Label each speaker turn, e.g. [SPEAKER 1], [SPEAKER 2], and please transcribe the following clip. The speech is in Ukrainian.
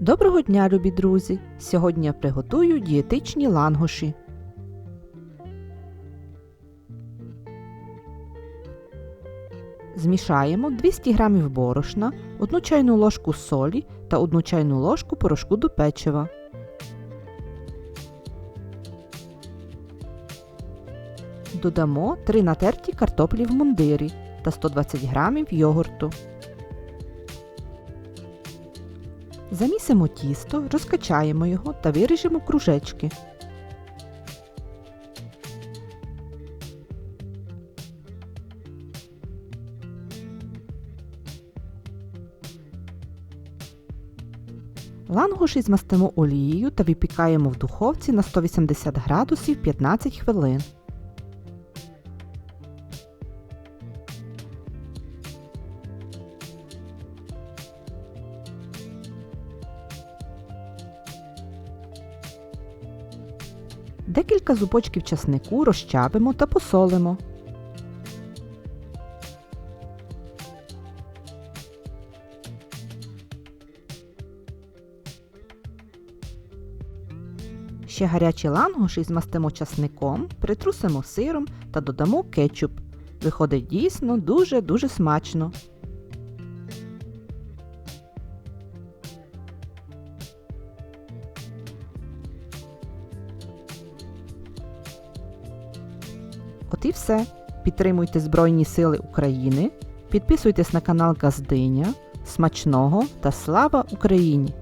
[SPEAKER 1] Доброго дня, любі друзі! Сьогодні я приготую дієтичні лангоші. Змішаємо 200 г борошна, 1 чайну ложку солі та 1 чайну ложку порошку до печива. Додамо 3 натерті картоплі в мундирі та 120 г йогурту. Замісимо тісто, розкачаємо його та виріжемо кружечки. Лангуші змастимо олією та випікаємо в духовці на 180 градусів 15 хвилин. Декілька зубочків часнику розчавимо та посолимо. Ще гарячі лангоші змастимо часником, притрусимо сиром та додамо кетчуп. Виходить дійсно дуже-дуже смачно. От і все. Підтримуйте Збройні Сили України, підписуйтесь на канал Газдиня. Смачного та слава Україні!